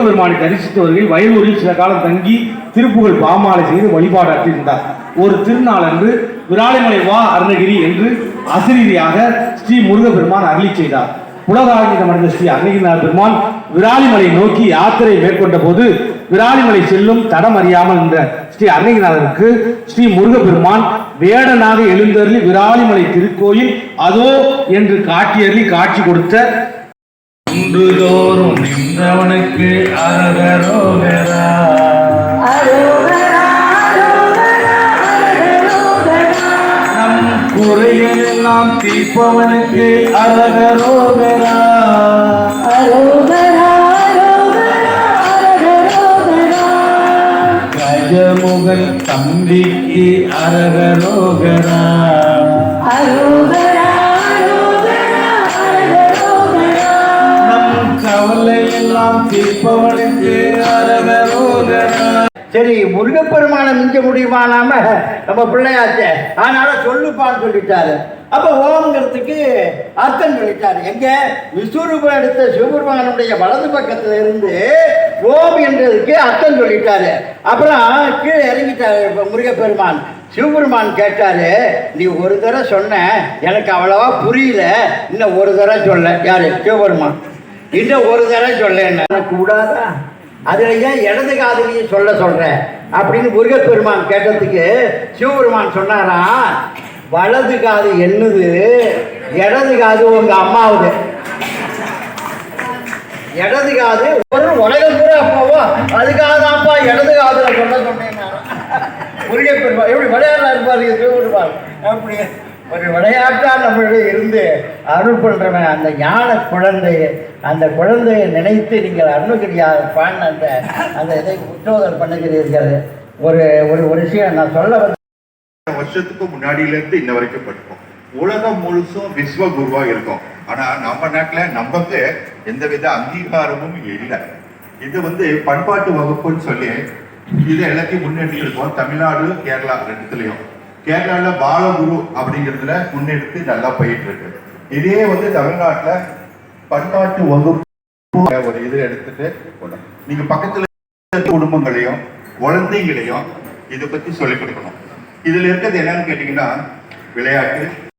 பெருமானை தரிசித்து வருகையில் வயலூரில் சில காலம் தங்கி திருப்புகழ் பாமாலை செய்து வழிபாடாற்றியிருந்தார் ஒரு திருநாள் அன்று விராலிமலை வா அருணகிரி என்று அசிரீதியாக ஸ்ரீ முருகப்பெருமான் அருளி செய்தார். உலகாங்கிதம் அடைந்த ஸ்ரீ அருணகிரிநாத பெருமான் விராலிமலை நோக்கி யாத்திரை மேற்கொண்ட போது விராலிமலை செல்லும் தடம் அறியாமல் நின்ற ஸ்ரீ அருணகிரிநாதருக்கு ஸ்ரீ முருகப்பெருமான் வேடனாக எழுந்தருளி விராலிமலை திருக்கோயில் அதோ என்று காட்டியருளி காட்சி கொடுத்த ஒன்றுதோறும் நின்றவனுக்கு அரகரோகரா நம் குறையெல்லாம் தீர்ப்பவனுக்கு அரகரோகரா கஜமுகன் தம்பிக்கு அரகரோகரா அரோகரா கவலையெல்லாம் தீர்ப்பவனுக்கு சரி முருகப்பெருமானை மிஞ்ச முடியுமானாம நம்ம பிள்ளையாச்சே. அதனால சொல்லுப்பான்னு சொல்லிட்டாரு. அப்ப ஓம்ங்கிறதுக்கு அர்த்தம் சொல்லிட்டாரு. எங்க? விஸ்வரூபம் எடுத்த சிவபெருமானுடைய வலது பக்கத்துல இருந்து ஓம் என்றதுக்கு அர்த்தம் சொல்லிட்டாரு. அப்புறம் கீழே இறங்கிட்டாரு முருகப்பெருமான். சிவபெருமான் கேட்டாரு நீ ஒரு தடவை சொன்ன எனக்கு அவ்வளவா புரியல. இன்னும் ஒரு தடவை சொல்ல. யாரு? சிவபெருமான். இன்னும் ஒரு தடவை சொல்ல கூடாதா? அதுல ஏன் இடது காதலியும் சொல்ல சொல்ற? அப்படின்னு முருகப்பெருமான் கேட்டதுக்கு சிவபெருமான் சொன்னாராம் வலது காது என்னது? இடது காது உங்க அம்மாவுது. இடது காது ஒரு உலகம் கூட அப்பாவோ அதுக்காக தான்ப்பா இடது காதுல சொல்ல சொன்னேன் நான். முருகப்பெருமான் எப்படி விளையாடலாம் இருப்பார் சிவபெருமான். அப்படி ஒரு விளையாட்டா நம்மளுடைய இருந்து அருள் பண்றவன் அந்த ஞான குழந்தையை. அந்த குழந்தையை நினைத்து நீங்கள் அருணகிரியார் பாடின அந்த அந்த இதை உற்றோதல் பண்ணுகிறீர்கள். ஒரு ஒரு ஒரு விஷயம் நான் சொல்ல வந்து வருஷத்துக்கு முன்னாடியிலேருந்து இன்ன வரைக்கும் படிப்போம். உலகம் முழுசும் விஸ்வகுருவா இருக்கும். ஆனால் நம்ம நாட்டில் நமக்கு எந்தவித அங்கீகாரமும் இல்லை. இது வந்து பண்பாட்டு வகுப்புன்னு சொல்லி இது எல்லாத்தையும் முன்னெடுத்து இருக்கோம். தமிழ்நாடு கேரளா ரெண்டுத்துலையும். கேரளாவில் பாலகுரு அப்படிங்கிறதுல முன்னெடுத்து நல்லா போயிட்டு இருக்கு. இதே வந்து தமிழ்நாட்டில் பண்பாட்டு வகுப்பு ஒரு இது எடுத்துட்டு போகணும். நீங்க பக்கத்துல இருக்க குடும்பங்களையும் குழந்தைங்களையும் இதை பத்தி சொல்லிக் கொடுக்கணும் இதுல இருக்கிறது என்னன்னு கேட்டீங்கன்னா விளையாட்டு